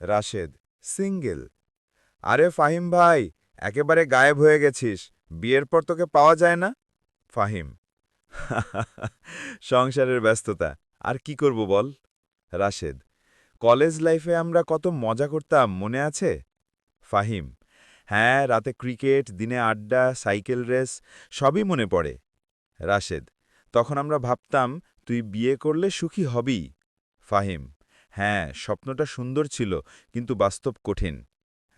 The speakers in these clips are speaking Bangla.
রাশেদ, সিঙ্গেল। আরে ফাহিম ভাই, একেবারে গায়েব হয়ে গেছিস, বিয়ের পর তোকে পাওয়া যায় না? ফাহিম। সংসারের ব্যস্ততা, আর কি করব বল? রাশেদ, কলেজ লাইফে আমরা কত মজা করতাম, মনে আছে? ফাহিম হ্যাঁ রাতে ক্রিকেট, দিনে আড্ডা, সাইকেল রেস, সবই মনে পড়ে। রাশেদ, তখন আমরা ভাবতাম, তুই বিয়ে করলে সুখী হবি। ফাহিম হ্যাঁ স্বপ্নটা সুন্দর ছিল, কিন্তু বাস্তব কঠিন।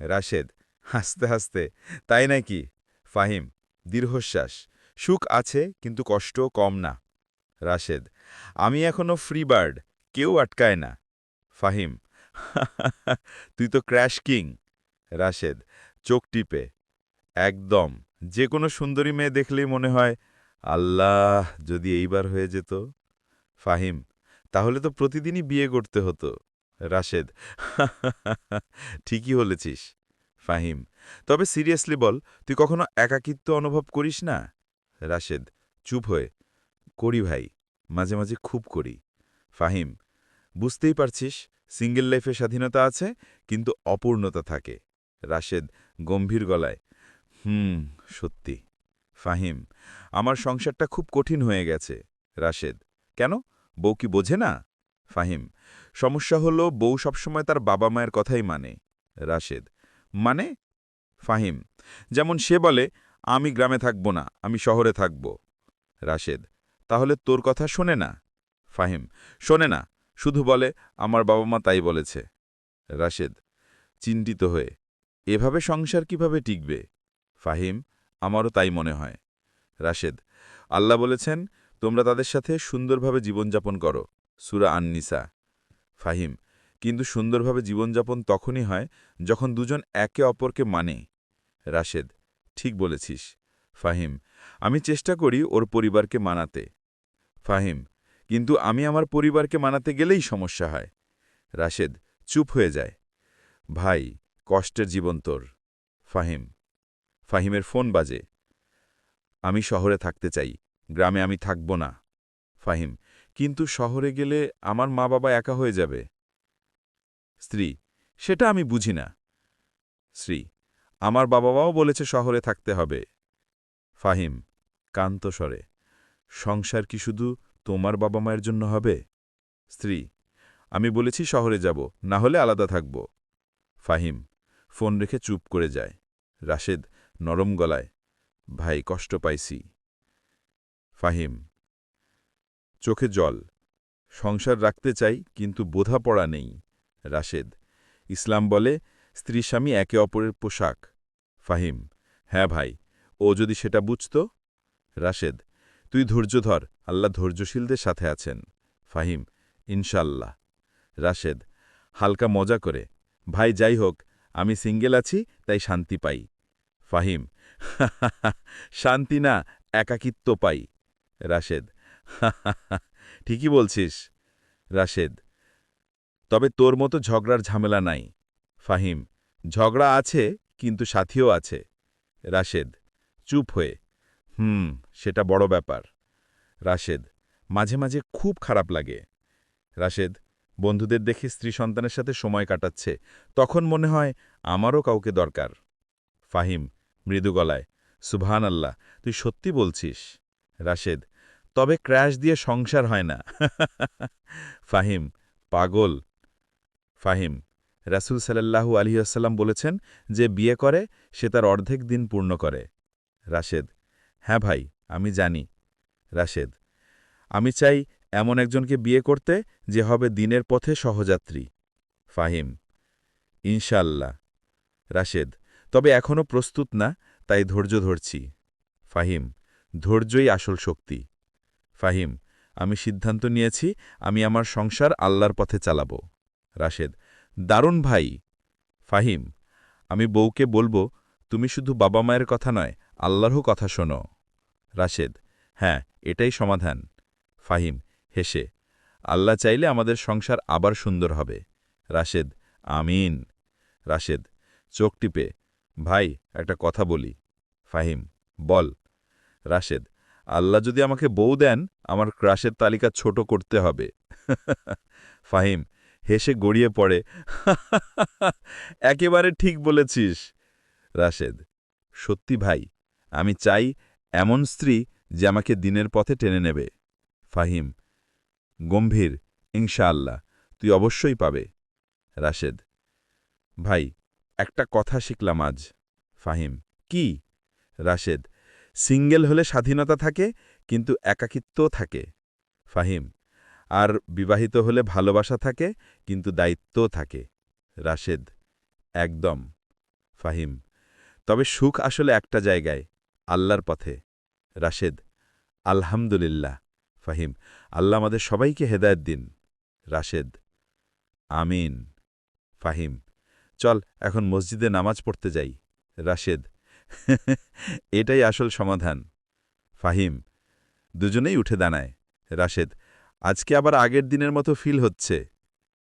রাশেদ, হাসতে হাসতে, তাই নাকি? ফাহিম, দীর্ঘশ্বাস। সুখ আছে, কিন্তু কষ্ট কম না। রাশেদ, আমি এখনও ফ্রি বার্ড কেউ আটকায় না। ফাহিম, তুই তো ক্র্যাশ কিং রাশেদ, চোখ টিপে, একদম, যে কোনো সুন্দরী মেয়ে দেখলেই মনে হয়, আল্লাহ, যদি এইবার হয়ে যেত। ফাহিম তাহলে তো প্রতিদিনই বিয়ে করতে হতো। রাশেদ, ঠিকই বলেছিস। ফাহিম, তবে সিরিয়াসলি বল, তুই কখনো একাকিত্ব অনুভব করিস না? রাশেদ, চুপ হয়ে, করি ভাই, মাঝে মাঝে খুব করি। ফাহিম, বুঝতেই পারছিস, সিঙ্গেল লাইফে স্বাধীনতা আছে, কিন্তু অপূর্ণতা থাকে। রাশেদ, গম্ভীর গলায়, হুম, সত্যি। ফাহিম, আমার সংসারটা খুব কঠিন হয়ে গেছে। রাশেদ, কেন? বউ কি বোঝে না? ফাহিম, সমস্যা হলো বউ সবসময় তার বাবা মায়ের কথাই মানে। রাশেদ মানে? ফাহিম, যেমন সে বলে, আমি গ্রামে থাকব না, আমি শহরে থাকব। রাশেদ, তাহলে তোর কথা শোনে না? ফাহিম, শোনে না, শুধু বলে, আমার বাবা মা তাই বলেছে। রাশেদ, চিন্তিত হয়ে, এভাবে সংসার কীভাবে টিকবে? ফাহিম, আমারও তাই মনে হয়। রাশেদ, আল্লাহ বলেছেন তোমরা তাদের সাথে সুন্দরভাবে জীবনযাপন করো, সুরা আননিসা। ফাহিম, কিন্তু সুন্দরভাবে জীবনযাপন তখনই হয় যখন দুজন একে অপরকে মানে। রাশেদ, ঠিক বলেছিস। ফাহিম, আমি চেষ্টা করি ওর পরিবারকে মানাতে। ফাহিম, কিন্তু আমি আমার পরিবারকে মানাতে গেলেই সমস্যা হয়। রাশেদ, চুপ হয়ে যায়। ভাই, কষ্টের জীবন তোর। ফাহিম, ফাহিমের ফোন বাজে। আমি শহরে থাকতে চাই। গ্রামে আমি থাকব না। ফাহিম, কিন্তু শহরে গেলে আমার মা বাবা একা হয়ে যাবে? স্ত্রী, সেটা আমি বুঝি না। শ্রী আমার বাবা মাও বলেছে শহরে থাকতে হবে। ফাহিম কান্তস্বরে সংসার কি শুধু তোমার বাবা মায়ের জন্য হবে? স্ত্রী, আমি বলেছি শহরে যাব, না হলে আলাদা থাকব। ফাহিম, ফোন রেখে চুপ করে যায়। রাশেদ, নরম গলায়, ভাই, কষ্ট পাইছি। ফাহিম। চোখে জল। সংসার রাখতে চাই, কিন্তু বোঝাপড়া নেই, রাশেদ। ইসলাম বলে, স্ত্রী স্বামী একে অপরের পোশাক। ফাহিম হ্যাঁ ভাই, ও যদি সেটা বুঝত? রাশেদ, তুই ধৈর্য ধর, আল্লাহ ধৈর্যশীলদের সাথে আছেন। ফাহিম, ইনশাল্লাহ। রাশেদ, হালকা মজা করে, ভাই যাই হোক, আমি সিঙ্গেল আছি, তাই শান্তি পাই। ফাহিম, শান্তি না, একাকিত্ব পাই। রাশেদ। ঠিকই বলছিস, রাশেদ। তবে তোর মতো ঝগড়ার ঝামেলা নাই। ফাহিম, ঝগড়া আছে, কিন্তু সাথীও আছে। রাশেদ, চুপ হয়ে। হুম, সেটা বড় ব্যাপার। রাশেদ, মাঝে মাঝে খুব খারাপ লাগে। রাশেদ, বন্ধুদের দেখে স্ত্রী সন্তানের সাথে সময় কাটাচ্ছে। তখন মনে হয় আমারও কাউকে দরকার। ফাহিম, মৃদু গলায় সুবহান আল্লাহ তুই সত্যি বলছিস। রাশেদ তবে ক্র্যাশ দিয়ে সংসার হয় না। ফাহিম, পাগল। ফাহিম, রাসুল সাল্লাল্লাহু আলহিহাস্লাম বলেছেন যে বিয়ে করে, সে তার অর্ধেক দিন পূর্ণ করে। রাশেদ হ্যাঁ ভাই, আমি জানি। রাশেদ, আমি চাই এমন একজনকে বিয়ে করতে যে হবে দিনের পথে সহযাত্রী। ফাহিম ইনশাল্লাহ রাশেদ, তবে এখনও প্রস্তুত না, তাই ধৈর্য ধরছি। ফাহিম, ধৈর্যই আসল শক্তি। ফাহিম, আমি সিদ্ধান্ত নিয়েছি, আমি আমার সংসার আল্লাহর পথে চালাব। রাশেদ, দারুণ ভাই। ফাহিম, আমি বউকে বলব, তুমি শুধু বাবা মায়ের কথা নয়, আল্লাহরও কথা শোনো। রাশেদ হ্যাঁ এটাই সমাধান। ফাহিম, হেসে, আল্লাহ চাইলে আমাদের সংসার আবার সুন্দর হবে। রাশেদ, আমিন। রাশেদ, চোখ টিপে, ভাই, একটা কথা বলি। ফাহিম, বল। রাশেদ আল্লাহ যদি আমাকে বউ দেন, আমার ক্রাশের তালিকা ছোট করতে হবে। ফাহিম হেসে গড়িয়ে পড়ে, একেবারে ঠিক বলেছিস। রাশেদ, সত্যি ভাই, আমি চাই এমন স্ত্রী যে আমাকে দিনের পথে টেনে নেবে। ফাহিম, গম্ভীর, ইনশাআল্লাহ, তুই অবশ্যই পাবে। রাশেদ, ভাই, একটা কথা শিখলাম আজ। ফাহিম, কি? রাশেদ সিঙ্গেল হলে স্বাধীনতা থাকে, কিন্তু একাকিত্বও থাকে। ফাহিম, আর বিবাহিত হলে ভালোবাসা থাকে, কিন্তু দায়িত্বও থাকে। রাশেদ, একদম। ফাহিম, তবে সুখ আসলে একটা জায়গায়, আল্লাহর পথে। রাশেদ, আলহামদুলিল্লাহ। ফাহিম, আল্লাহ আমাদের সবাইকে হেদায়ত দিন। রাশেদ, আমিন। ফাহিম, চল এখন মসজিদে নামাজ পড়তে যাই। রাশেদ এটাই আসল সমাধান। ফাহিম, দুজনেই উঠে দাঁড়ায়। রাশেদ, আজকে আবার আগের দিনের মতো ফিল হচ্ছে।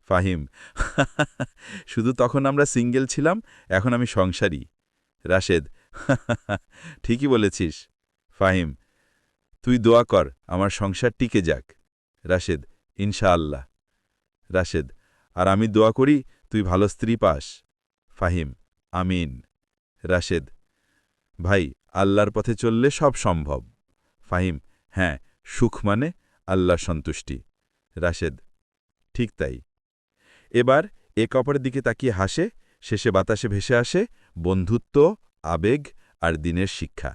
ফাহিম, শুধু তখন আমরা সিঙ্গেল ছিলাম, এখন আমি সংসারী। রাশেদ, ঠিকই বলেছিস। ফাহিম, তুই দোয়া কর, আমার সংসার টিকে যাক। রাশেদ, ইনশাআল্লাহ। রাশেদ, আর আমি দোয়া করি, তুই ভালো স্ত্রী পাস। ফাহিম, আমিন। রাশেদ ভাই, আল্লাহর পথে চললে সব সম্ভব। ফাহিম হ্যাঁ সুখ মানে আল্লাহ সন্তুষ্টি। রাশেদ, ঠিক তাই। এবার এক অপরের দিকে তাকিয়ে হাসে, শেষে বাতাসে ভেসে আসে বন্ধুত্ব, আবেগ আর দিনের শিক্ষা।